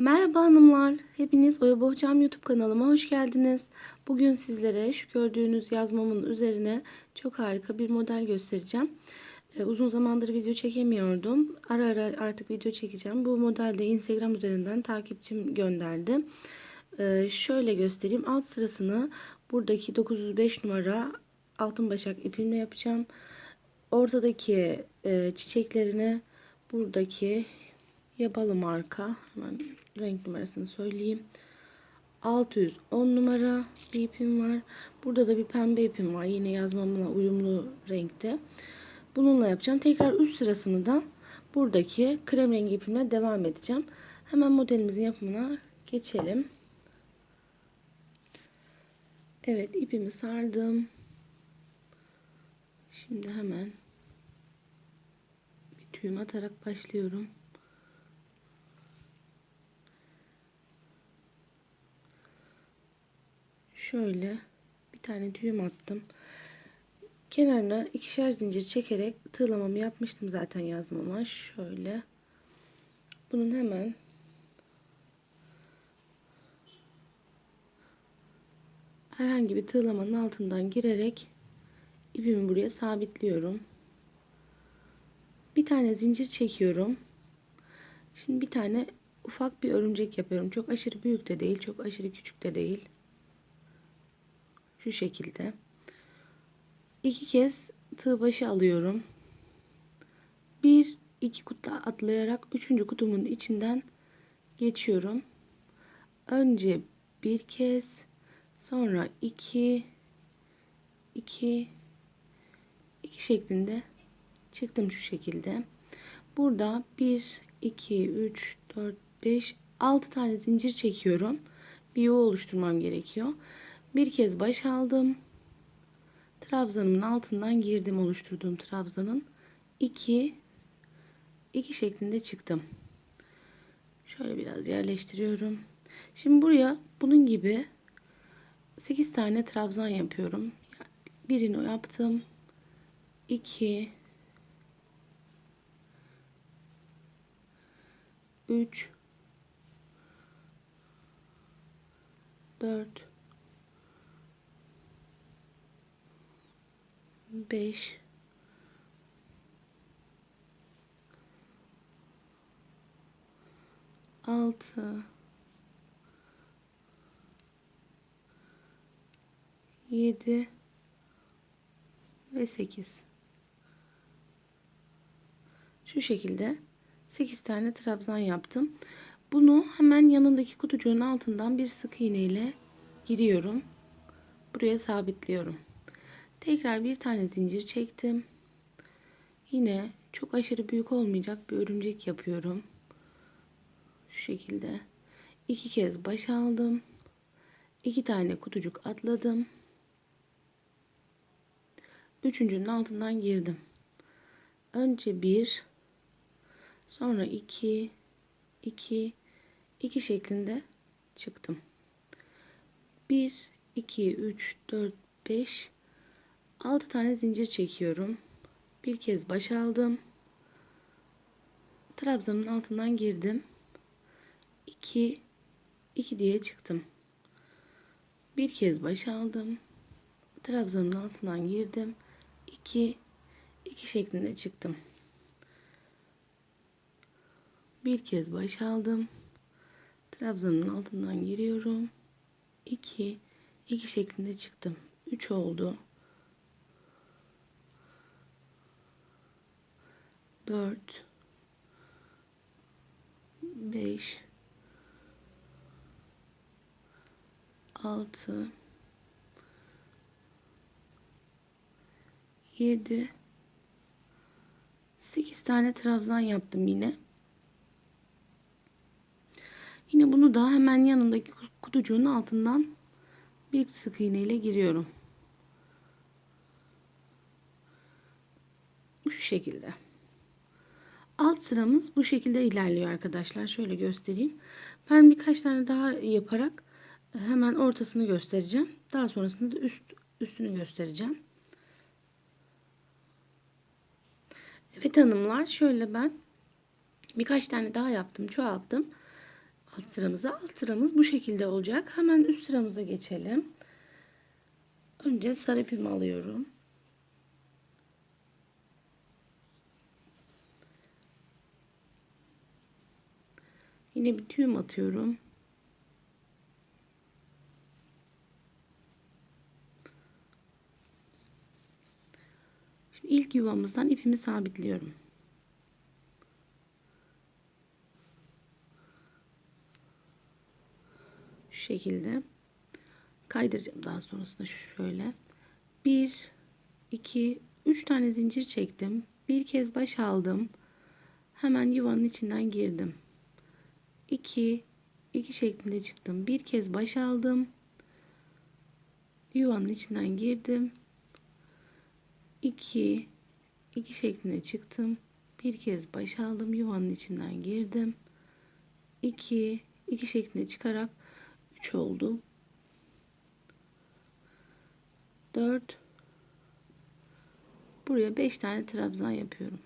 Merhaba hanımlar, hepiniz Oya Bohçam YouTube kanalıma hoş geldiniz. Bugün sizlere şu gördüğünüz yazmamın üzerine çok harika bir model göstereceğim. Ee, uzun zamandır video çekemiyordum. Ara ara artık video çekeceğim. Bu modelde Instagram üzerinden takipçim gönderdi. Ee, şöyle göstereyim. Alt sırasını buradaki 905 numara altın başak ipimle yapacağım. Ortadaki e, çiçeklerini buradaki Yabalı marka. Hemen renk numarasını söyleyeyim. 610 numara bir ipim var. Burada da bir pembe ipim var. Yine yazmamla uyumlu renkte. Bununla yapacağım. Tekrar üst sırasını da buradaki krem rengi ipimle devam edeceğim. Hemen modelimizin yapımına geçelim. Evet ipimi sardım. Şimdi hemen bir tüyüm atarak başlıyorum. Şöyle bir tane düğüm attım. Kenarına ikişer zincir çekerek tığlamamı yapmıştım zaten yazmama. Şöyle. Bunun hemen herhangi bir tığlamanın altından girerek ipimi buraya sabitliyorum. Bir tane zincir çekiyorum. Şimdi bir tane ufak bir örümcek yapıyorum. Çok aşırı büyük de değil, çok aşırı küçük de değil. Şu şekilde. İki kez tığ başı alıyorum. Bir, iki kutu atlayarak üçüncü kutumun içinden geçiyorum. Önce bir kez, sonra iki, iki, iki şeklinde çıktım şu şekilde. Burada bir, iki, üç, dört, beş, altı tane zincir çekiyorum. Bir yuva oluşturmam gerekiyor. Bir kez baş aldım. Trabzanımın altından girdim oluşturduğum trabzanın. 2 2 şeklinde çıktım. Şöyle biraz yerleştiriyorum. Şimdi buraya bunun gibi 8 tane trabzan yapıyorum. Birini yaptım. 2 3 4 5 6 7 ve 8 şu şekilde 8 tane trabzan yaptım. Bunu hemen yanındaki kutucuğun altından bir sık iğne ile giriyorum. Buraya sabitliyorum Tekrar bir tane zincir çektim. Yine çok aşırı büyük olmayacak bir örümcek yapıyorum. Şu şekilde. iki kez baş aldım. iki tane kutucuk atladım. Üçüncünün altından girdim. Önce bir, sonra iki, iki, iki şeklinde çıktım. Bir, iki, üç, dört, beş. 6 tane zincir çekiyorum. Bir kez baş aldım. Trabzanın altından girdim. 2 2 diye çıktım. Bir kez baş aldım. Trabzanın altından girdim. 2 2 şeklinde çıktım. Bir kez baş aldım. Trabzanın altından giriyorum. 2 2 şeklinde çıktım. 3 oldu. 4 5 6 7 8 tane trabzan yaptım yine. Yine bunu da hemen yanındaki kutucuğun altından bir sık iğne ile giriyorum. Şu şekilde. Alt sıramız bu şekilde ilerliyor arkadaşlar. Şöyle göstereyim. Ben birkaç tane daha yaparak hemen ortasını göstereceğim. Daha sonrasında da üst üstünü göstereceğim. Evet hanımlar şöyle ben birkaç tane daha yaptım çoğalttım. alt sıramıza. Alt sıramız bu şekilde olacak. Hemen üst sıramıza geçelim. Önce sarı ipimi alıyorum. Yine bir düğüm atıyorum. Şimdi ilk yuvamızdan ipimi sabitliyorum. Şu şekilde kaydıracağım daha sonrasında şöyle. 1 2 3 tane zincir çektim. Bir kez baş aldım. Hemen yuvanın içinden girdim. 2 2 şeklinde çıktım. Bir kez baş aldım. Yuvanın içinden girdim. 2 2 şeklinde çıktım. Bir kez baş aldım. Yuvanın içinden girdim. 2 2 şeklinde çıkarak 3 oldu. 4 Buraya 5 tane trabzan yapıyorum.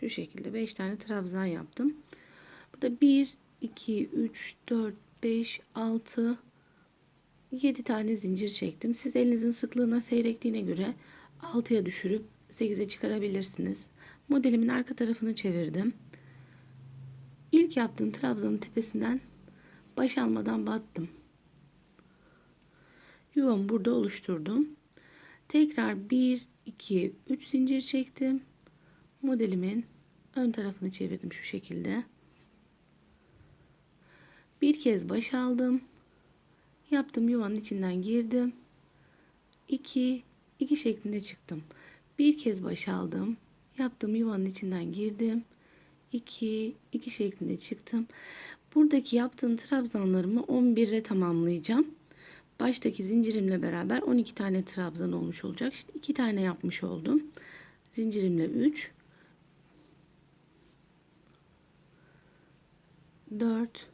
Şu şekilde 5 tane trabzan yaptım. Burada 1 2 3 4 5 6 7 tane zincir çektim. Siz elinizin sıklığına seyrekliğine göre 6'ya düşürüp 8'e çıkarabilirsiniz. Modelimin arka tarafını çevirdim. İlk yaptığım trabzanın tepesinden baş almadan battım. Yuvamı burada oluşturdum. Tekrar 1 2 3 zincir çektim. Modelimin ön tarafını çevirdim şu şekilde. Bir kez baş aldım. Yaptım yuvanın içinden girdim. 2 2 şeklinde çıktım. Bir kez baş aldım. Yaptım yuvanın içinden girdim. 2 2 şeklinde çıktım. Buradaki yaptığım trabzanlarımı 11'e tamamlayacağım. Baştaki zincirimle beraber 12 tane trabzan olmuş olacak. Şimdi 2 tane yapmış oldum. Zincirimle 3 4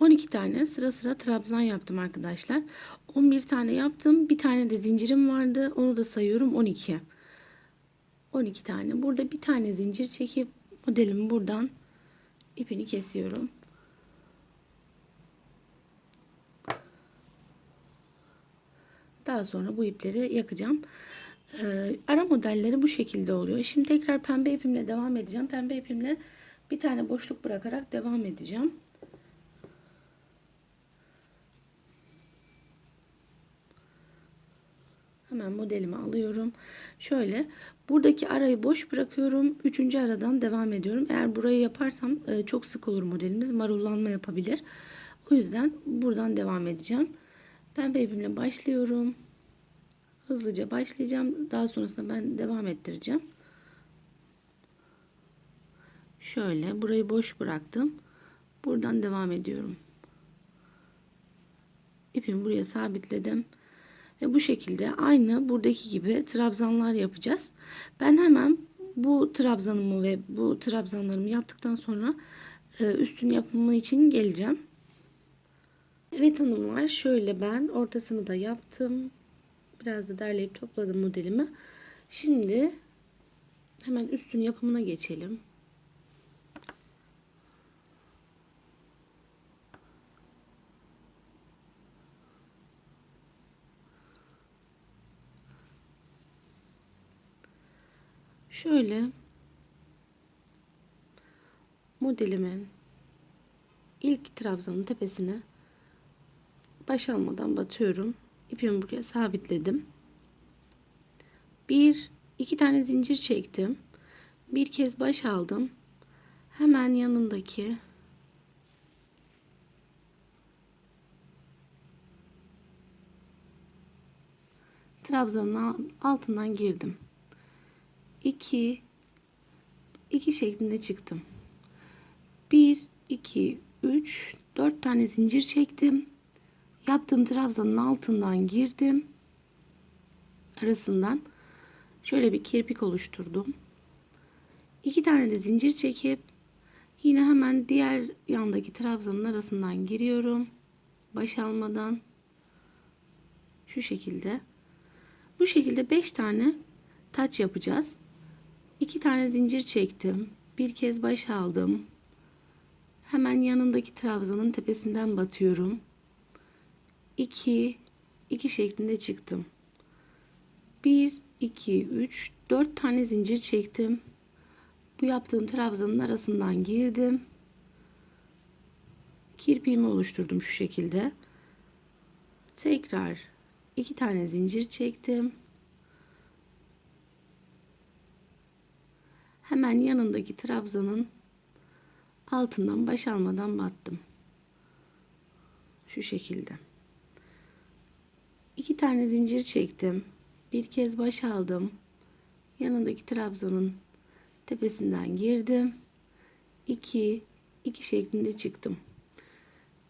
12 tane sıra sıra trabzan yaptım arkadaşlar 11 tane yaptım bir tane de zincirim vardı onu da sayıyorum 12 12 tane burada bir tane zincir çekip modelimi buradan ipini kesiyorum Daha sonra bu ipleri yakacağım. Ee, ara modelleri bu şekilde oluyor. Şimdi tekrar pembe ipimle devam edeceğim. Pembe ipimle bir tane boşluk bırakarak devam edeceğim. Hemen modelimi alıyorum. Şöyle buradaki arayı boş bırakıyorum. Üçüncü aradan devam ediyorum. Eğer burayı yaparsam e, çok sık olur modelimiz. Marullanma yapabilir. O yüzden buradan devam edeceğim. Pembe ipimle başlıyorum. Hızlıca başlayacağım. Daha sonrasında ben devam ettireceğim. Şöyle burayı boş bıraktım. Buradan devam ediyorum. İpimi buraya sabitledim. Ve bu şekilde aynı buradaki gibi trabzanlar yapacağız. Ben hemen bu trabzanımı ve bu trabzanlarımı yaptıktan sonra e, üstün yapımı için geleceğim. Evet hanımlar şöyle ben ortasını da yaptım. Biraz da derleyip topladım modelimi. Şimdi hemen üstün yapımına geçelim. Şöyle modelimin ilk trabzanın tepesine baş almadan batıyorum. İpimi buraya sabitledim. Bir, iki tane zincir çektim. Bir kez baş aldım. Hemen yanındaki trabzanın altından girdim. 2 2 şeklinde çıktım. 1 2 3 4 tane zincir çektim. Yaptığım trabzanın altından girdim. Arasından şöyle bir kirpik oluşturdum. 2 tane de zincir çekip yine hemen diğer yandaki trabzanın arasından giriyorum. Baş almadan şu şekilde. Bu şekilde 5 tane taç yapacağız. 2 tane zincir çektim. Bir kez baş aldım. Hemen yanındaki trabzanın tepesinden batıyorum. 2 2 şeklinde çıktım. 1 2 3 4 tane zincir çektim. Bu yaptığım trabzanın arasından girdim. Kirpiğimi oluşturdum şu şekilde. Tekrar iki tane zincir çektim. Hemen yanındaki trabzanın altından baş almadan battım. Şu şekilde. İki tane zincir çektim. Bir kez baş aldım. Yanındaki trabzanın tepesinden girdim. 2 2 şeklinde çıktım.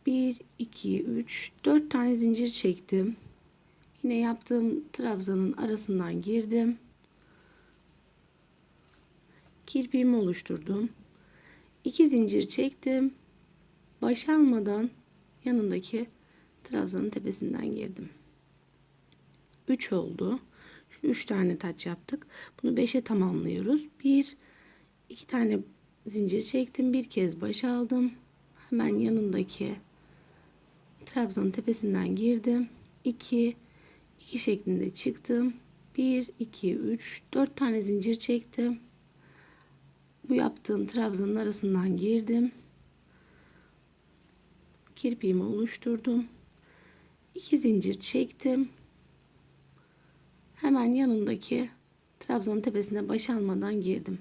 1 2 3 4 tane zincir çektim. Yine yaptığım trabzanın arasından girdim. Kirpiğimi oluşturdum. 2 zincir çektim. Baş almadan yanındaki trabzanın tepesinden girdim. 3 oldu. Şu 3 tane taç yaptık. Bunu 5'e tamamlıyoruz. 1 2 tane zincir çektim. Bir kez baş aldım. Hemen yanındaki trabzanın tepesinden girdim. 2 2 şeklinde çıktım. 1 2 3 4 tane zincir çektim. Bu yaptığım trabzanın arasından girdim. Kirpiğimi oluşturdum. 2 zincir çektim. Hemen yanındaki trabzanın tepesine baş almadan girdim.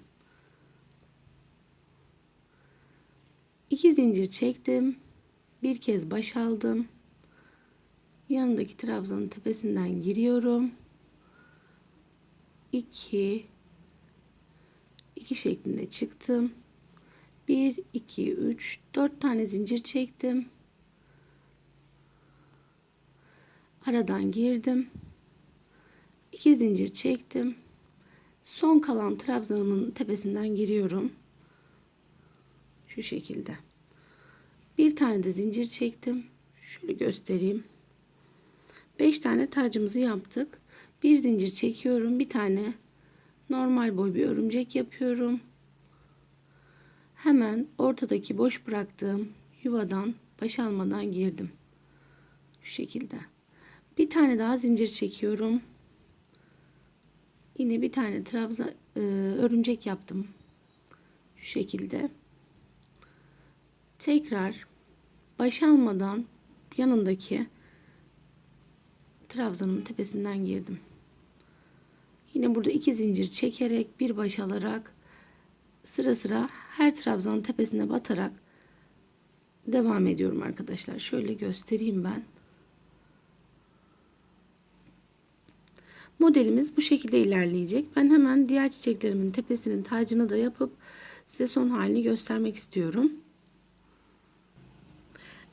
2 zincir çektim. Bir kez baş aldım. Yanındaki trabzanın tepesinden giriyorum. 2 2 şeklinde çıktım. 1 2 3 4 tane zincir çektim. Aradan girdim. 2 zincir çektim. Son kalan trabzanımın tepesinden giriyorum. Şu şekilde. Bir tane de zincir çektim. Şöyle göstereyim. 5 tane tacımızı yaptık. Bir zincir çekiyorum. Bir tane normal boy bir örümcek yapıyorum. Hemen ortadaki boş bıraktığım yuvadan baş almadan girdim. Şu şekilde. Bir tane daha zincir çekiyorum. Yine bir tane trabzan e, örümcek yaptım. Şu şekilde. Tekrar baş almadan yanındaki trabzanın tepesinden girdim. Yine burada iki zincir çekerek bir baş alarak sıra sıra her trabzanın tepesine batarak devam ediyorum arkadaşlar. Şöyle göstereyim ben. Modelimiz bu şekilde ilerleyecek. Ben hemen diğer çiçeklerimin tepesinin tacını da yapıp size son halini göstermek istiyorum.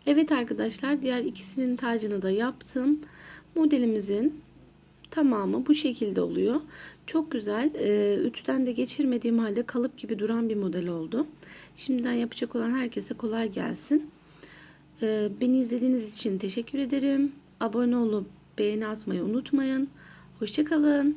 Evet arkadaşlar diğer ikisinin tacını da yaptım. Modelimizin tamamı bu şekilde oluyor. Çok güzel. E, ütüden de geçirmediğim halde kalıp gibi duran bir model oldu. Şimdiden yapacak olan herkese kolay gelsin. E, beni izlediğiniz için teşekkür ederim. Abone olup beğeni atmayı unutmayın. Hoşçakalın.